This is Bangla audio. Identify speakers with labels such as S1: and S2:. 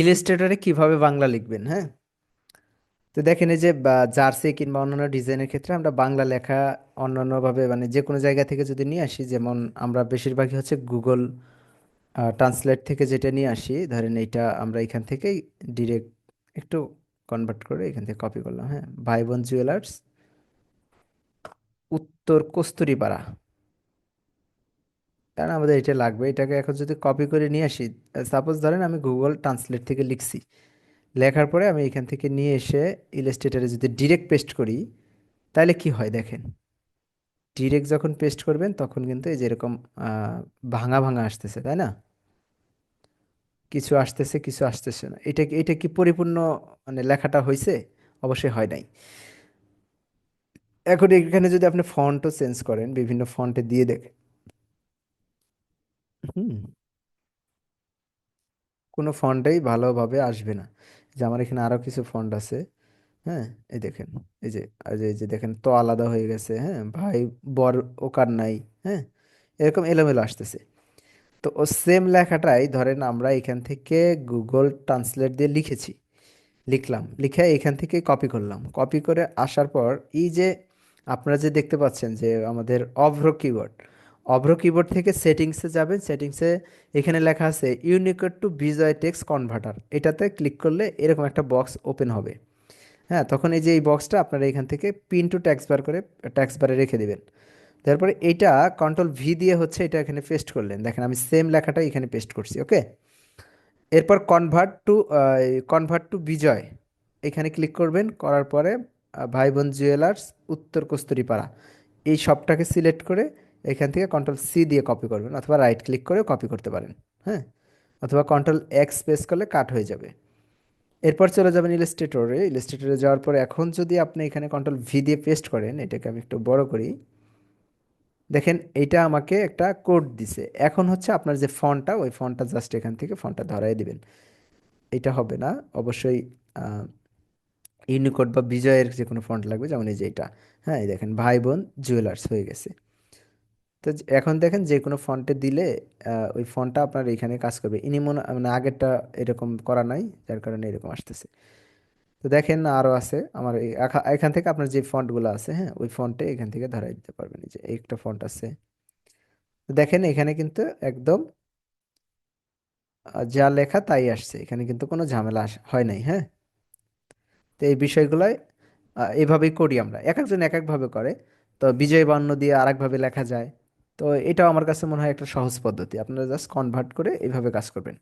S1: ইলাস্ট্রেটরে কীভাবে বাংলা লিখবেন হ্যাঁ? তো দেখেন এই যে জার্সি কিংবা অন্যান্য ডিজাইনের ক্ষেত্রে আমরা বাংলা লেখা অন্যান্যভাবে মানে যে কোনো জায়গা থেকে যদি নিয়ে আসি, যেমন আমরা বেশিরভাগই হচ্ছে গুগল ট্রান্সলেট থেকে যেটা নিয়ে আসি, ধরেন এইটা আমরা এখান থেকেই ডিরেক্ট একটু কনভার্ট করে এখান থেকে কপি করলাম হ্যাঁ? ভাই বোন জুয়েলার্স উত্তর কস্তুরীপাড়া কারণ আমাদের এটা লাগবে। এটাকে এখন যদি কপি করে নিয়ে আসি সাপোজ ধরেন আমি গুগল ট্রান্সলেট থেকে লিখছি। লেখার পরে আমি এখান থেকে নিয়ে এসে ইলাস্ট্রেটরে যদি ডিরেক্ট পেস্ট করি, তাহলে কি হয় দেখেন? ডিরেক্ট যখন পেস্ট করবেন, তখন কিন্তু এই যেরকম ভাঙা ভাঙা আসতেছে, তাই না? কিছু আসতেছে কিছু আসতেছে না। এটা এটা কি পরিপূর্ণ মানে লেখাটা হয়েছে অবশ্যই হয় নাই। এখন এখানে যদি আপনি ফন্টও চেঞ্জ করেন, বিভিন্ন ফন্টে দিয়ে দেখেন। হুম। কোনো ফন্টেই ভালোভাবে আসবে না। যে আমার এখানে আরও কিছু ফন্ট আছে হ্যাঁ? এই দেখেন, এই যে যে, এই যে দেখেন, তো আলাদা হয়ে গেছে হ্যাঁ? ভাই, বর ওকার নাই হ্যাঁ? এরকম এলোমেলো আসতেছে। তো ও সেম লেখাটাই ধরেন আমরা এখান থেকে গুগল ট্রান্সলেট দিয়ে লিখেছি। লিখলাম, লিখে এখান থেকে কপি করলাম। কপি করে আসার পর এই যে আপনারা যে দেখতে পাচ্ছেন যে আমাদের অভ্র কিবোর্ড অভ্র কিবোর্ড থেকে সেটিংসে যাবেন। সেটিংসে এখানে লেখা আছে unicode to Bijoy text converter এটাতে ক্লিক করলে এরকম একটা বক্স ওপেন হবে। হ্যাঁ তখন এই যে এই বক্সটা আপনারা এখান থেকে পিন টু ট্যাক্স বার করে ট্যাক্স বারে রেখে দেবেন। তারপরে এইটা কন্ট্রোল ভি দিয়ে হচ্ছে এটা এখানে পেস্ট করলেন। দেখেন আমি সেম লেখাটা এখানে পেস্ট করছি ওকে এরপর convert to convert to Bijoy এখানে ক্লিক করবেন, করার পরে ভাই বোন জুয়েলার্স উত্তর কস্তুরীপাড়া এই সবটাকে সিলেক্ট করে এখান থেকে কন্ট্রোল সি দিয়ে কপি করবেন, অথবা রাইট ক্লিক করে কপি করতে পারেন হ্যাঁ? অথবা কন্ট্রোল এক্স প্রেস করলে কাট হয়ে যাবে। এরপর চলে যাবেন ইলাস্ট্রেটরে ইলাস্ট্রেটরে যাওয়ার পর এখন যদি আপনি এখানে কন্ট্রোল ভি দিয়ে পেস্ট করেন, এটাকে আমি একটু বড় করি। দেখেন, এইটা আমাকে একটা কোড দিছে। এখন হচ্ছে আপনার যে ফন্টটা, ওই ফন্টটা জাস্ট এখান থেকে ফন্টটা ধরাই দিবেন। এটা হবে না। অবশ্যই ইউনিকোড বা বিজয়ের যে কোনো ফন্ট লাগবে, যেমন এই যে এটা। হ্যাঁ দেখেন, ভাই বোন জুয়েলার্স হয়ে গেছে। তো এখন দেখেন যে কোনো ফন্টে দিলে ওই ফন্টটা আপনার এখানে কাজ করবে। ইনি মনে মানে আগেরটা এরকম করা নাই যার কারণে এরকম আসতেছে। তো দেখেন আরও আছে আমার এখান থেকে আপনার যে ফন্টগুলো আছে হ্যাঁ ওই ফন্টে এখান থেকে ধরাই দিতে পারবেন। যে একটা ফন্ট আছে। দেখেন এখানে কিন্তু একদম যা লেখা তাই আসছে। এখানে কিন্তু কোনো ঝামেলা হয় নাই হ্যাঁ? তো এই বিষয়গুলোই আহ, এভাবেই করি আমরা। এক একজন এক একভাবে করে। তো বিজয় বর্ণ দিয়ে আরেকভাবে লেখা যায়। তো এটাও আমার কাছে মনে হয় একটা সহজ পদ্ধতি। আপনারা জাস্ট কনভার্ট করে এইভাবে কাজ করবেন।